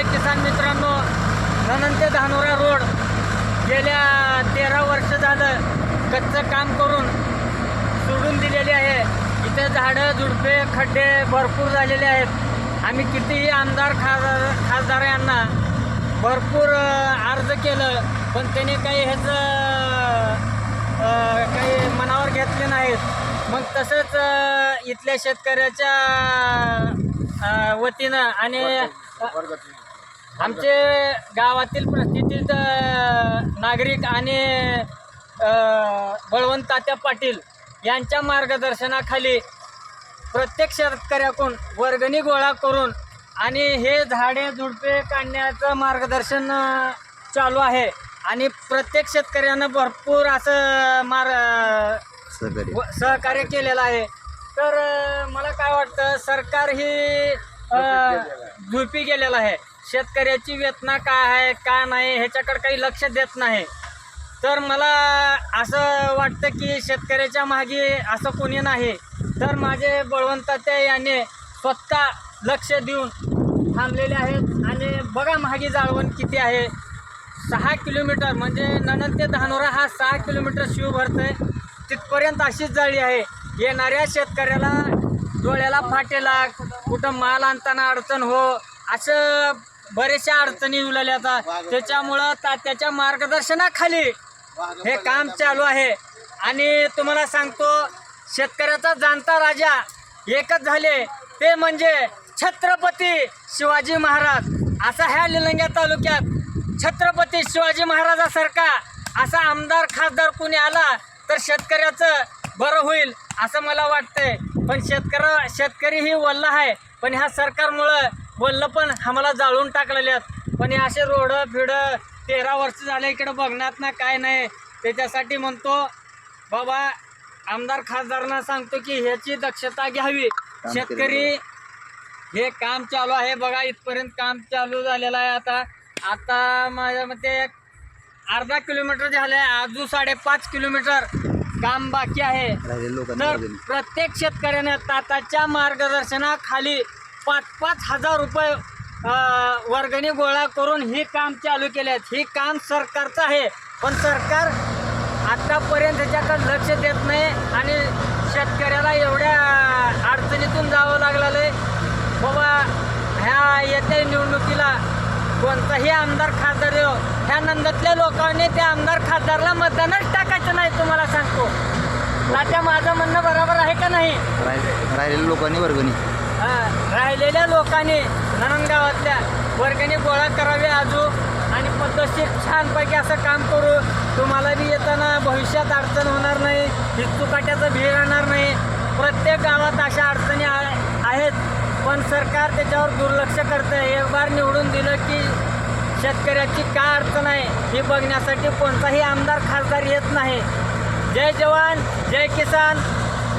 आहे किसान मित्रांनो धनंत्य धानोरा रोड. गेल्या तेरा वर्ष झालं कच्चं काम करून सोडून दिलेली आहे. इथे झाडं झुडपे खड्डे भरपूर झालेले आहेत. आम्ही कितीही आमदार खासदार खासदार यांना भरपूर अर्ज केलं पण त्यांनी काही ह्याचं काही मनावर घेतले नाहीत मग तसंच इथल्या शेतकऱ्याच्या वतीनं आणि आमचे गावातील प्रतिष्ठित नागरिक आणि अ, बळवंत तात्या पाटील यांच्या मार्गदर्शनाखाली प्रत्येक शेतकऱ्याकडून वर्गणी गोळा करून आणि हे झाडे झुडपे काढण्याचं मार्गदर्शन चालू आहे. आणि प्रत्येक शेतकऱ्यानं भरपूर असं मार सहकार्य. केलेलं आहे. तर मला काय वाटतं सरकार ही झुपी गेलेलं आहे. शेतकऱ्याची वेतना काय आहे का नाही ह्याच्याकडे काही लक्ष देत नाही. तर मला असं वाटतं की शेतकऱ्याच्या मागे असं कोणी नाही. तर माझे बळवंतात्या याने स्वतः लक्ष देऊन थांबलेले आहेत. आणि बघा मागे जाळवण किती आहे. सहा किलोमीटर म्हणजे नणंद ते धानोरा हा सहा किलोमीटर शिव भरतोय. तिथपर्यंत अशीच जाळी आहे. येणाऱ्या शेतकऱ्याला डोळ्याला फाटे लाग. कुठं माल आणताना अडचण हो. असं बरेचशा अडचणी येऊ लागल्या आता. त्याच्यामुळं तात्याच्या मार्गदर्शनाखाली हे काम चालू आहे. आणि तुम्हाला सांगतो शेतकऱ्याचा जाणता राजा एकच झाले. ते म्हणजे छत्रपती शिवाजी महाराज. असा ह्या निलंग्या तालुक्यात छत्रपती शिवाजी महाराजासारखा असा आमदार खासदार कोणी आला तर शेतकऱ्याचं बरं होईल असं मला वाटतंय. पण शेतकऱ्या शेतकरी ही वल्ला आहे. पण ह्या सरकारमुळं वल्ल पण आम्हाला जाळून टाकलेले आहेत पण हे असे रोड फिड तेरा वर्ष झाले इकडे बघण्यात ना काय नाही. त्याच्यासाठी म्हणतो बाबा आमदार खासदारांना सांगतो की ह्याची दक्षता घ्यावी. शेतकरी हे काम चालू आहे बघा इथपर्यंत काम चालू झालेलं आहे आता. आता माझ्या मते अर्धा किलोमीटर झालं अजून साडेपाच किलोमीटर काम बाकी आहे. तर. प्रत्येक शेतकऱ्याने ताताच्या मार्गदर्शनाखाली पाच पाच हजार रुपये वर्गणी गोळा करून ही काम चालू केले आहेत. ही काम सरकारचं आहे. पण सरकार आत्तापर्यंत त्याच्याकडे लक्ष देत नाही आणि शेतकऱ्याला एवढ्या अडचणीतून जावं लागलेलं आहे. बाबा ह्या येत्या निवडणुकीला कोणताही आमदार खासदार येऊ. ह्या नंदातल्या लोकांनी त्या आमदार खासदारला मतदानच टाकायचं नाही तुम्हाला सांगतो. तात्या माझं म्हणणं बरोबर आहे का नाही? राहिले- राहिलेल्या लोकांनी वर्गणी. राहिलेल्या लोकांनी गावातल्या वर्गणी गोळा करावे अजून आणि पद्धतशीर छानपैकी असं काम करू. तुम्हाला बी येताना भविष्यात अडचण होणार नाही हिस्तुकाट्याचं भीड राहणार नाही. प्रत्येक गावात अशा अडचणी आ- आहेत. पण सरकार त्याच्यावर दुर्लक्ष करतं एक बार निवडून दिलं की शेतकऱ्याची काय अडचण आहे हे बघण्यासाठी कोणताही आमदार खासदार येत नाही. जय जवान जय किसान.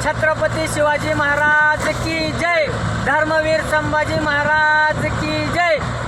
छत्रपती शिवाजी महाराज की जय. धर्मवीर संभाजी महाराज की जय.